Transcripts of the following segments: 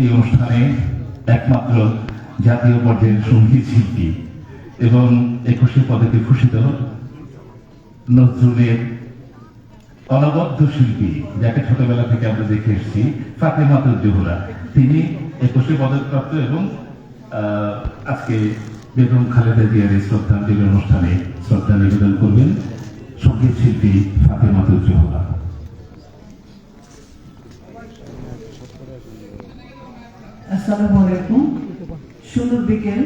এই অনুষ্ঠানে একমাত্র জাতীয় পর্যায়ের সংগীত শিল্পী এবং একুশে পদকে ভূষিত নজরুলের অনবদ্য শিল্পী, যাকে ছোটবেলা থেকে আমরা দেখে এসেছি ফাতেমাতুল জোহরা। তিনি একুশে পদকপ্রাপ্ত এবং আজকে বেগম খালেদা জিয়ার এই শ্রদ্ধাঞ্জলি অনুষ্ঠানে শ্রদ্ধা নিবেদন করবেন সংগীত শিল্পী ফাতেমাতুল জোহরা। আসসালামু আলাইকুম। সুন্দর বিকেল।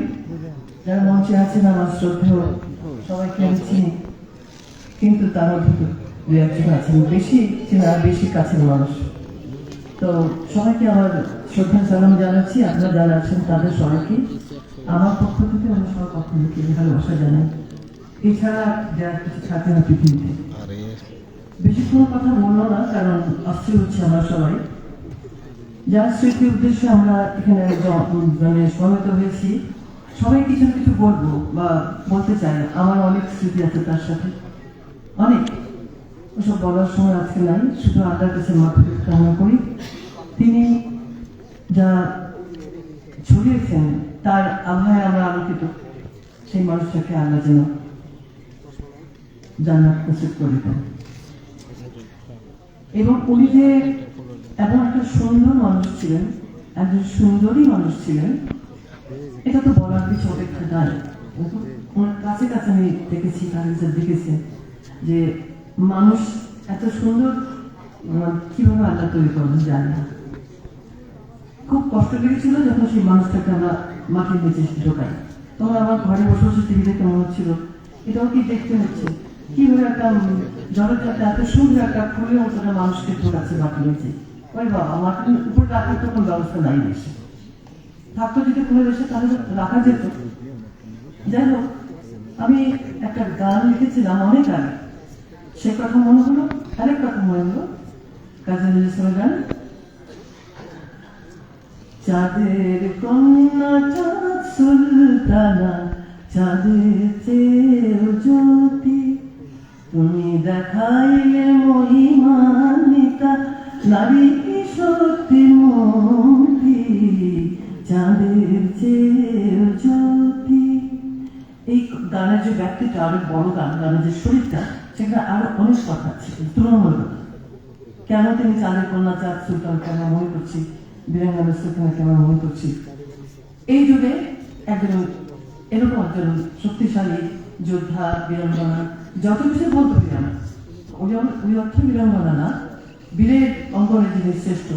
যারা মঞ্চে আছেন আমার শ্রদ্ধেয় সবাইকে আমি চিনি কিন্তু তার দু একজন আছেন। বেশি চেনা বেশি কাছের মানুষ। তো সবাইকে আমার শ্রদ্ধা সালাম জানাচ্ছি। আপনারা যারা আছেন তাদের সবাইকে। আমার পক্ষ থেকে আমি সবার পক্ষ থেকে ভালোবাসা জানাই। এছাড়া যারা কিছু থাকে না পৃথিবীতে। বেশিক্ষণ কথা বলল না কারণ অস্থির হচ্ছে আমরা সবাই। যার স্মৃতির উদ্দেশ্যে আমরা এখানে মানে সমবেত হয়েছি, সবাই কিছু না কিছু বলব বা বলতে চাই আমার অনেক স্মৃতি আছে তার সাথে। অনেক। ওসব বলার সময় আজকে নাই, শুধু আল্লাহর কাছে মাথা কামনা করি। তিনি যা ছড়িয়েছেন, তার আবহাওয়ায় আমরা আলোকিত। সেই মানুষটাকে আল্লাহ যেন জান্নাত প্রস্তুত করে এবং উনি যে এমন একটা সুন্দর মানুষ ছিলেন, একজন সুন্দরী মানুষ ছিলেন। এটা তো বলার কিছু অপেক্ষা নাই। ওনার কাছে কাছে আমি দেখেছি তার দেখেছি, যে মানুষ এত সুন্দর কীভাবে আল্লাহ তৈরি করবেন জানি না। খুব কষ্ট লেগেছিল যখন সেই মানুষটাকে আমরা মাটির নিচে ঢোকাই। তখন আমার ঘরে বসে বসে টিভি দেখে মনে হচ্ছিল, এটাও কি দেখতে হচ্ছে? কীভাবে একটা জলের যাতে এত সুন্দর একটা ফুলের মতো একটা মানুষকে ঢোকাচ্ছে মাটির নিচে? ওই বাবা মাটির উপরে রাখার তো কোনো ব্যবস্থা নাই বেশি। থাকতো যদি খুলে দেশে, তাহলে রাখা যেত। যাই হোক, আমি একটা গান লিখেছিলাম অনেক আগে। সে কথা মনে হলো, আরেক কথা মনে হলো। কাজী নজরুল গান চাঁদের কন্যা, চাঁদ সুলতানা, চাঁদের চেয়েও জ্যোতি, তুমি দেখাইলে নারী সত্যি মূর্তি চাঁদের জ্যোতি। এই গানের যে ব্যক্তিটা, আরও বড় গান, গানের যে শরীরটা সেখানে আরও অনেক কথা আছে কেন তিনি চাঁদের কন্যা, চাঁদ সুলতান, কেন মনে করছি বীরাঙ্গানা সুলতান কেন মনে করছি? এই যুগে একজন, এরকম একজন শক্তিশালী যোদ্ধা বীরাঙ্গনা যত কিছু বলতে পারি না ওই অ- ওই অর্থে বীরাঙ্গনা না বীরের অঙ্গনে যিনি শ্রেষ্ঠ।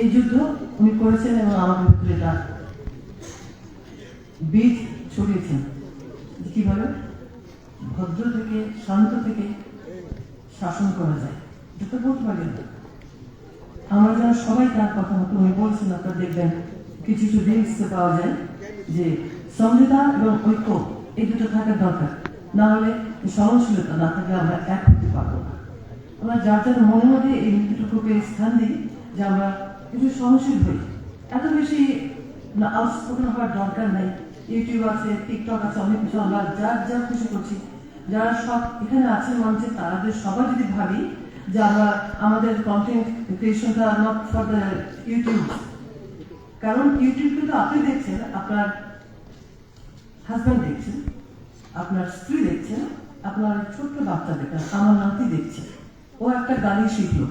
এই যুদ্ধ উনি করেছেন এবং আমাদের ভিতরে এটা বীজ ছড়িয়েছেন। কীভাবে? ভদ্র থেকে শান্ত থেকে শাসন করা যায়। এটা বলতে পারি না আমরা যেন সবাই তার কথা মতো উনি বলছেন, আপনারা দেখবেন কিছু কিছু রিলসে পাওয়া যায় যে সমঝোতা এবং ঐক্য, এই দুটো থাকার দরকার। না হলে সহনশীলতা না থাকলে আমরা এক আমরা যার যার মনে মধ্যে এই দুটোকে স্থান দিই, যে আমরা কিছু সহনশীল হই। এত বেশি আউটস্পোকেন হওয়ার দরকার নাই। ইউটিউব আছে টিকটক আছে, অনেক কিছু আমরা যার যা খুশি করছি। যারা সব এখানে আছেন মঞ্চে তাদের সবাই যদি ভাবি যে আমরা, আমাদের কন্টেন্ট ক্রিয়েশনটা নট ফর দ্য ইউটিউব কারণ ইউটিউব কিন্তু আপনি দেখছেন, আপনার হাজব্যান্ড দেখছেন, আপনার স্ত্রী দেখছেন, আপনার ছোট্ট বাচ্চা দেখছেন, আমার নাতি দেখছে ও একটা গাড়ি শিখলো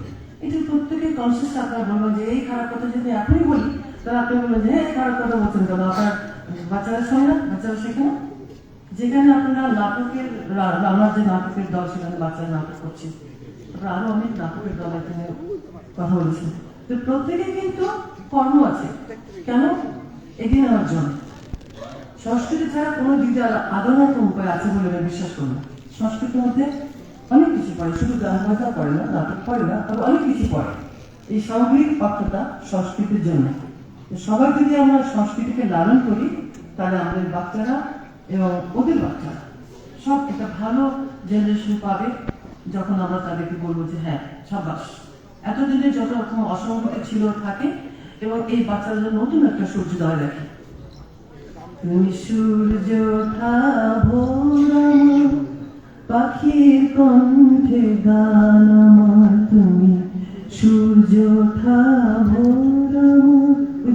এটা প্রত্যেকের কনসিয়াস আপনার বলবেন যে এই খারাপ কথা যদি আপনি বলি, তাহলে আপনি বলবেন যে হ্যাঁ খারাপ কথা বলছেন কেন? আপনার বাচ্চারা শোনে না? বাচ্চারা শেখে না? যেখানে আপনারা নাটকের আমার যে নাটকের দল, সেখানে বাচ্চারা নাটক করছে। তারপরে আরও অনেক নাটকের দল এখানে কথা বলেছে। তো প্রত্যেকে কিন্তু কর্ম আছে। কেন? এগিয়ে নেওয়ার জন্য। সংস্কৃতি ছাড়া কোনো দিদি আদরণের উপায় আছে বলে আমি বিশ্বাস করি সংস্কৃতির মধ্যে অনেক কিছু পড়ে শুধু গান বাজনা পড়ে না, নাটক পড়ে না আরও অনেক কিছু পড়ে এই সামগ্রিক অর্থটা সংস্কৃতির জন্য। সবাই যদি আমরা সংস্কৃতিকে লালন করি, তাহলে আমাদের বাচ্চারা এবং ওদের বাচ্চারা সব একটা ভালো জেনারেশন পাবে যখন আমরা তাদেরকে বলব যে হ্যাঁ সাবাস এতদিনে যত রকম অসঙ্গতি ছিল থাকে এবং এই বাচ্চারা যেন নতুন একটা সূর্যোদয় দেখে। তুমি সূর্য ভোর পাখির কণ্ঠে গান আমার তুমি। সূর্য ওঠা ভোর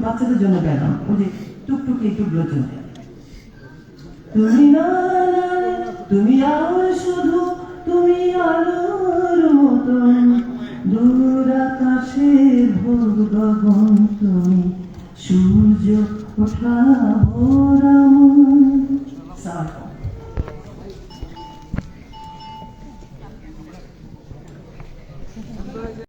বাচ্চাদের জন্য ব্যায়াম ওই যে টুকটুকি টুকরোর জন্য তুমি না তুমি আর শুধু, তুমি আলোর মতন। দূর আকাশের ভোর গগন তুমি। সূর্য ওঠা ভোর আমার।